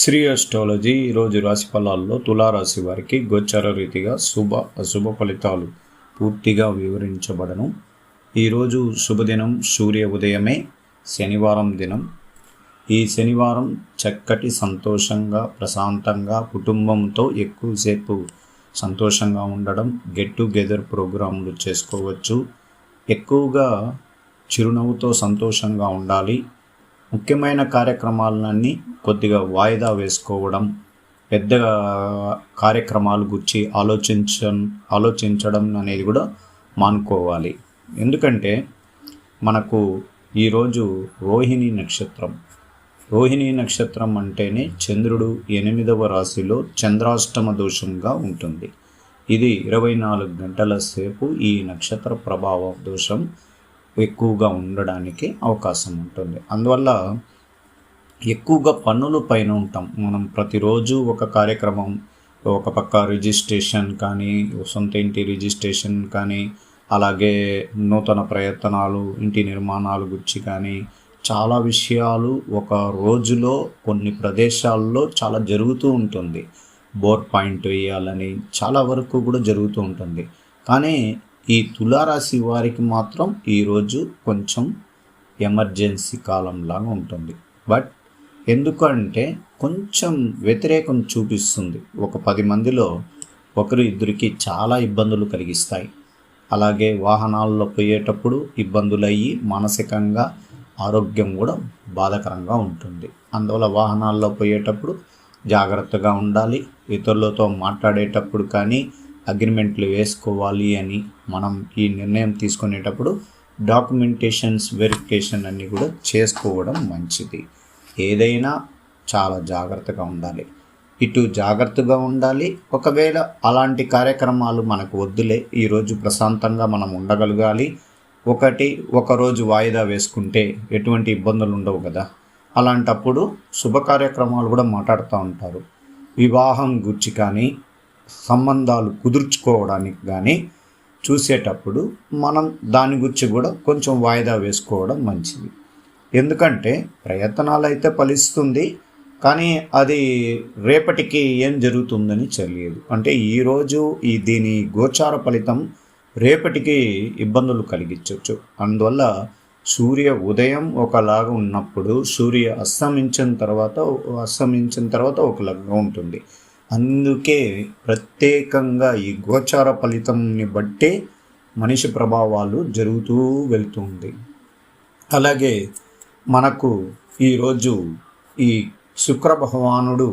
Shri astrology ఈరోజు రాశి ఫలాల్లో తులారాశి వారికి గోచర రీతిగా శుభ అశుభ ఫలితాలు పూర్తిగా వివరించబడను. ఈరోజు శుభదినం సూర్య ఉదయమే శనివారం దినం. ఈ శనివారం చక్కటి సంతోషంగా ప్రశాంతంగా కుటుంబంతో ఎక్కువసేపు సంతోషంగా ఉండడం గెట్ టుగెదర్ ప్రోగ్రాంలు చేసుకోవచ్చు. ఎక్కువగా చిరునవ్వుతో సంతోషంగా ఉండాలి. ముఖ్యమైన కార్యక్రమాలన్నీ కొద్దిగా వాయిదా వేసుకోవడం పెద్ద కార్యక్రమాలు గురించి ఆలోచించ ఆలోచించడం అనేది కూడా మానుకోవాలి. ఎందుకంటే మనకు ఈరోజు రోహిణి నక్షత్రం. రోహిణి నక్షత్రం అంటేనే చంద్రుడు ఎనిమిదవ రాశిలో చంద్రాష్టమ దోషంగా ఉంటుంది. ఇది ఇరవై నాలుగు గంటల సేపు ఈ నక్షత్ర ప్రభావ దోషం ఎక్కువగా ఉండడానికి అవకాశం ఉంటుంది. అందువల్ల ఎక్కువగా పన్నుల పైన ఉంటాం. మనం ప్రతిరోజు ఒక కార్యక్రమం ఒక పక్క రిజిస్ట్రేషన్ కానీ సొంత ఇంటి రిజిస్ట్రేషన్ కానీ అలాగే నూతన ప్రయత్నాలు ఇంటి నిర్మాణాలు గురించి కానీ చాలా విషయాలు ఒక రోజులో కొన్ని ప్రదేశాల్లో చాలా జరుగుతూ ఉంటుంది. బోర్ పాయింట్ వేయాలని చాలా వరకు కూడా జరుగుతూ ఉంటుంది. కానీ ఈ తులారాశి వారికి మాత్రం ఈరోజు కొంచెం ఎమర్జెన్సీ కాలంలాగా ఉంటుంది. బట్ ఎందుకంటే కొంచెం వ్యతిరేకం చూపిస్తుంది. ఒక పది మందిలో ఒకరు ఇద్దరికి చాలా ఇబ్బందులు కలిగిస్తాయి. అలాగే వాహనాల్లో పోయేటప్పుడు ఇబ్బందులు అయ్యి మానసికంగా ఆరోగ్యం కూడా బాధాకరంగా ఉంటుంది. అందువల్ల వాహనాల్లో పోయేటప్పుడు జాగ్రత్తగా ఉండాలి. ఇతరులతో మాట్లాడేటప్పుడు కానీ అగ్రిమెంట్లు వేసుకోవాలి అని మనం ఈ నిర్ణయం తీసుకునేటప్పుడు డాక్యుమెంటేషన్స్ వెరిఫికేషన్ అన్నీ కూడా చేసుకోవడం మంచిది. ఏదైనా చాలా జాగ్రత్తగా ఉండాలి. ఇటు జాగ్రత్తగా ఉండాలి. ఒకవేళ అలాంటి కార్యక్రమాలు మనకు వద్దులే ఈరోజు ప్రశాంతంగా మనం ఉండగలగాలి. ఒకటి ఒకరోజు వాయిదా వేసుకుంటే ఎటువంటి ఇబ్బందులు ఉండవు కదా. అలాంటప్పుడు శుభ కార్యక్రమాలు కూడా మాట్లాడుతూ ఉంటారు. వివాహం గురించి కానీ సంబంధాలు కుదుర్చుకోవడానికి కానీ చూసేటప్పుడు మనం దాని గురించి కూడా కొంచెం వాయిదా వేసుకోవడం మంచిది. ఎందుకంటే ప్రయత్నాలు అయితే ఫలిస్తుంది కానీ అది రేపటికి ఏం జరుగుతుందని తెలియదు. అంటే ఈరోజు ఈ దీని గోచార ఫలితం రేపటికి ఇబ్బందులు కలిగించవచ్చు అందువల్ల సూర్య ఉదయం ఒకలాగా ఉన్నప్పుడు సూర్య అస్తమించిన తర్వాత అస్తమించిన తర్వాత ఒకలాగా ఉంటుంది. అందుకే ప్రత్యేకంగా ఈ గోచార ఫలితంని బట్టే మనిషి ప్రభావాలు జరుగుతూ వెళ్తుంది. అలాగే మనకు ఈరోజు ఈ శుక్ర భగవానుడు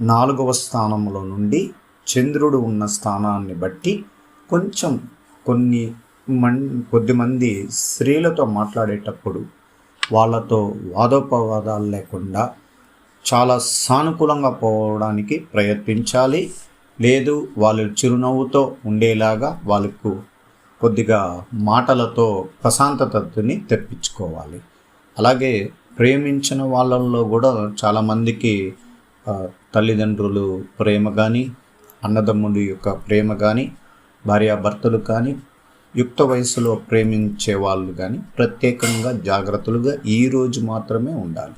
నాలుగవ స్థానంలో నుండి చంద్రుడు ఉన్న స్థానాన్ని బట్టి కొంచెం కొన్ని మన్ కొద్దిమంది స్త్రీలతో మాట్లాడేటప్పుడు వాళ్ళతో వాదోపవాదాలు లేకుండా చాలా సానుకూలంగా పోవడానికి ప్రయత్నించాలి. లేదు వాళ్ళు చిరునవ్వుతో ఉండేలాగా వాళ్ళకు కొద్దిగా మాటలతో ప్రశాంతతని తెప్పించుకోవాలి. అలాగే ప్రేమించిన వాళ్ళల్లో కూడా చాలామందికి తల్లిదండ్రులు ప్రేమ కానీ అన్నదమ్ముడి యొక్క ప్రేమ కానీ భార్యాభర్తలు కానీ యుక్త వయసులో ప్రేమించే వాళ్ళు కానీ ప్రత్యేకంగా జాగ్రత్తలుగా ఈరోజు మాత్రమే ఉండాలి.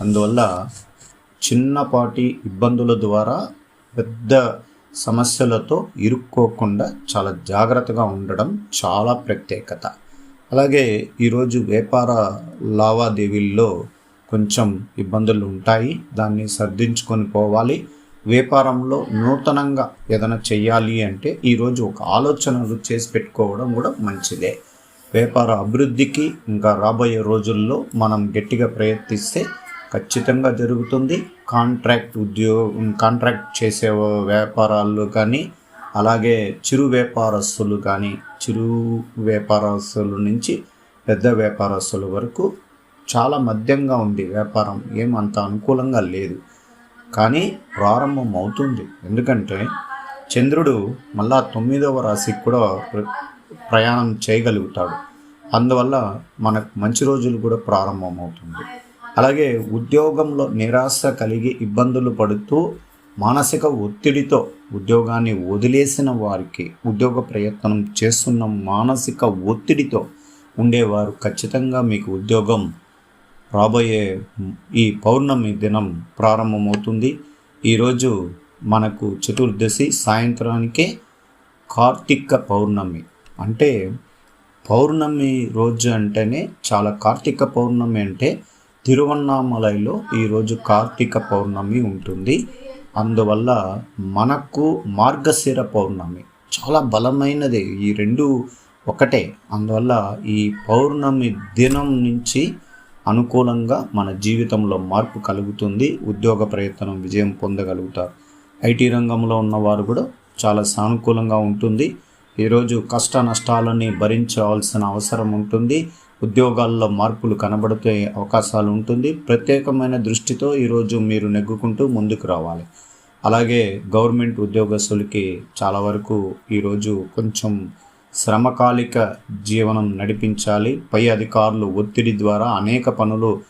అందువల్ల చిన్నపాటి ఇబ్బందుల ద్వారా పెద్ద సమస్యలతో ఇరుక్కోకుండా చాలా జాగ్రత్తగా ఉండడం చాలా ప్రత్యేకత. అలాగే ఈరోజు వ్యాపార లావాదేవీల్లో కొంచెం ఇబ్బందులు ఉంటాయి. దాన్ని సర్దించుకొని పోవాలి. వ్యాపారంలో నూతనంగా ఏదైనా చేయాలి అంటే ఈరోజు ఒక ఆలోచనలు చేసి పెట్టుకోవడం కూడా మంచిదే. వ్యాపార అభివృద్ధికి ఇంకా రాబోయే రోజుల్లో మనం గట్టిగా ప్రయత్నిస్తే ఖచ్చితంగా జరుగుతుంది. కాంట్రాక్ట్ ఉద్యోగం కాంట్రాక్ట్ చేసే వ్యాపారాలు కానీ అలాగే చిరు వ్యాపారస్తులు కానీ చిరు వ్యాపారస్తుల నుంచి పెద్ద వ్యాపారస్తుల వరకు చాలా మధ్యంగా ఉంది వ్యాపారం. ఏమంత అనుకూలంగా లేదు. కానీ ప్రారంభం అవుతుంది. ఎందుకంటే చంద్రుడు మళ్ళా తొమ్మిదవ రాశికి కూడా ప్రయాణం చేయగలుగుతాడు. అందువల్ల మనకు మంచి రోజులు కూడా ప్రారంభం అవుతుంది అలాగే ఉద్యోగంలో నిరాశ కలిగి ఇబ్బందులు పడుతూ మానసిక ఒత్తిడితో ఉద్యోగాన్ని వదిలేసిన వారికి ఉద్యోగ ప్రయత్నం చేస్తున్న మానసిక ఒత్తిడితో ఉండేవారు. ఖచ్చితంగా మీకు ఉద్యోగం రాబోయే ఈ పౌర్ణమి దినం ప్రారంభమవుతుంది. ఈరోజు మనకు చతుర్దశి సాయంత్రానికే కార్తీక పౌర్ణమి. అంటే పౌర్ణమి రోజు అంటేనే చాలా కార్తీక పౌర్ణమి అంటే తిరువన్నామలైలో ఈరోజు కార్తీక పౌర్ణమి ఉంటుంది. అందువల్ల మనకు మార్గశిర పౌర్ణమి చాలా బలమైనది. ఈ రెండు ఒకటే. అందువల్ల ఈ పౌర్ణమి దినం నుంచి అనుకూలంగా మన జీవితంలో మార్పు కలుగుతుంది. ఉద్యోగ ప్రయత్నం విజయం పొందగలుగుతారు. ఐటీ రంగంలో ఉన్నవారు కూడా చాలా సానుకూలంగా ఉంటుంది. ఈరోజు కష్ట నష్టాలని భరించవలసిన అవసరం ఉంటుంది. ఉద్యోగాల్లో మార్పులు కనబడితే అవకాశాలు ఉంటుంది ప్రత్యేకమైన దృష్టితో ఈరోజు మీరు నెగ్గుకుంటూ ముందుకు రావాలి. అలాగే గవర్నమెంట్ ఉద్యోగస్తులకి చాలా వరకు ఈరోజు కొంచెం శ్రమకాలిక జీవనం నడిపించాలి. పై అధికారులు ఒత్తిడి ద్వారా అనేక పనులు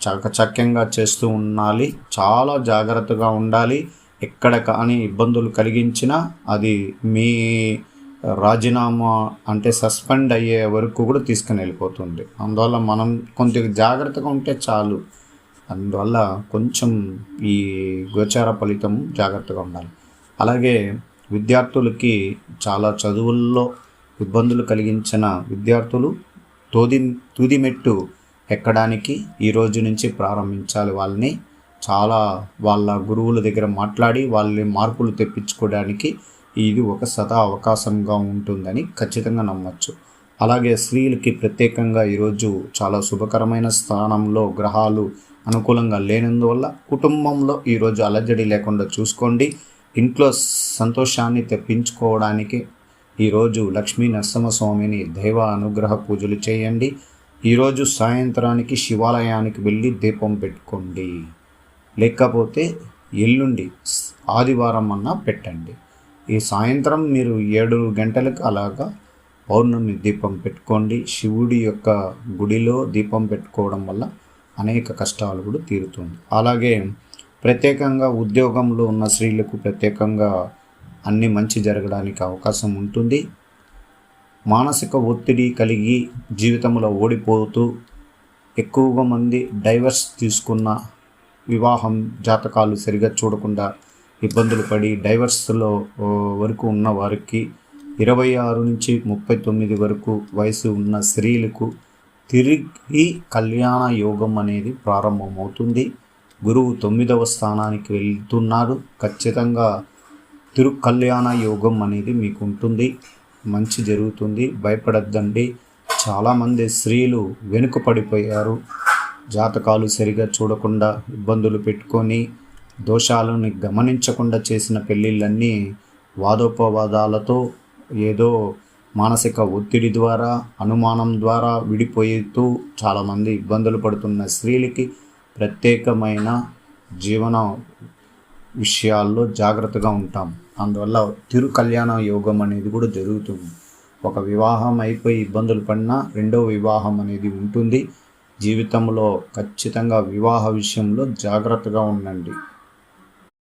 చకచక్యంగా చేస్తూ ఉండాలి. చాలా జాగ్రత్తగా ఉండాలి. ఎక్కడ కానీ ఇబ్బందులు కలిగించినా అది మీ రాజీనామా అంటే సస్పెండ్ అయ్యే వరకు కూడా తీసుకుని వెళ్ళిపోతుంది అందువల్ల మనం కొంత జాగ్రత్తగా ఉంటే చాలు. అందువల్ల కొంచెం ఈ గోచార ఫలితం జాగ్రత్తగా ఉండాలి. అలాగే విద్యార్థులకి చాలా చదువుల్లో ఇబ్బందులు కలిగించిన విద్యార్థులు తోది తుదిమెట్టు ఎక్కడానికి ఈ రోజు నుంచి ప్రారంభించాలి. వాళ్ళని చాలా వాళ్ళ గురువుల దగ్గర మాట్లాడి వాళ్ళని మార్పులు తెప్పించుకోవడానికి ఇది ఒక సదా అవకాశంగా ఉంటుందని ఖచ్చితంగా నమ్మచ్చు. అలాగే స్త్రీలకి ప్రత్యేకంగా ఈరోజు చాలా శుభకరమైన స్థానంలో గ్రహాలు అనుకూలంగా లేనందువల్ల కుటుంబంలో ఈరోజు అలజడి లేకుండా చూసుకోండి. ఇంట్లో సంతోషాన్ని తెప్పించుకోవడానికి ఈరోజు లక్ష్మీ నరసింహస్వామిని దైవ అనుగ్రహ పూజలు చేయండి. ఈరోజు సాయంత్రానికి శివాలయానికి వెళ్ళి దీపం పెట్టుకోండి. లేకపోతే ఎల్లుండి ఆదివారం అన్నా పెట్టండి. ఈ సాయంత్రం మీరు ఏడు గంటలకు అలాగా పౌర్ణమి దీపం పెట్టుకోండి. శివుడి యొక్క గుడిలో దీపం పెట్టుకోవడం వల్ల అనేక కష్టాలు కూడా తీరుతుంది. అలాగే ప్రత్యేకంగా ఉద్యోగంలో ఉన్న స్త్రీలకు ప్రత్యేకంగా అన్ని మంచి జరగడానికి అవకాశం ఉంటుంది. మానసిక ఒత్తిడి కలిగి జీవితంలో ఓడిపోతూ ఎక్కువగా మంది డైవర్స్ తీసుకున్న వివాహం జాతకాలు సరిగా చూడకుండా ఇబ్బందులు పడి డైవర్స్లో వరకు ఉన్న వారికి ఇరవై ఆరు నుంచి ముప్పై తొమ్మిది వరకు వయసు ఉన్న స్త్రీలకు తిరిగి కళ్యాణ యోగం అనేది ప్రారంభమవుతుంది. గురువు తొమ్మిదవ స్థానానికి వెళ్తున్నారు ఖచ్చితంగా తిరు కళ్యాణ యోగం అనేది మీకు ఉంటుంది మంచి జరుగుతుంది. భయపడద్దండి. చాలామంది స్త్రీలు వెనుక పడిపోయారు జాతకాలు సరిగా చూడకుండా ఇబ్బందులు పెట్టుకొని దోషాలను గమనించకుండా చేసిన పెళ్ళిళ్ళన్నీ వాదోపవాదాలతో ఏదో మానసిక ఒత్తిడి ద్వారా అనుమానం ద్వారా విడిపోతూ చాలామంది ఇబ్బందులు పడుతున్న స్త్రీలకి ప్రత్యేకమైన జీవన విషయాల్లో జాగ్రత్తగా ఉంటాం. అందువల్ల తిరు కళ్యాణ యోగం అనేది కూడా జరుగుతుంది. ఒక వివాహం అయిపోయి ఇబ్బందులు పడినా రెండో వివాహం అనేది ఉంటుంది. జీవితంలో ఖచ్చితంగా వివాహ విషయంలో జాగ్రత్తగా ఉండండి.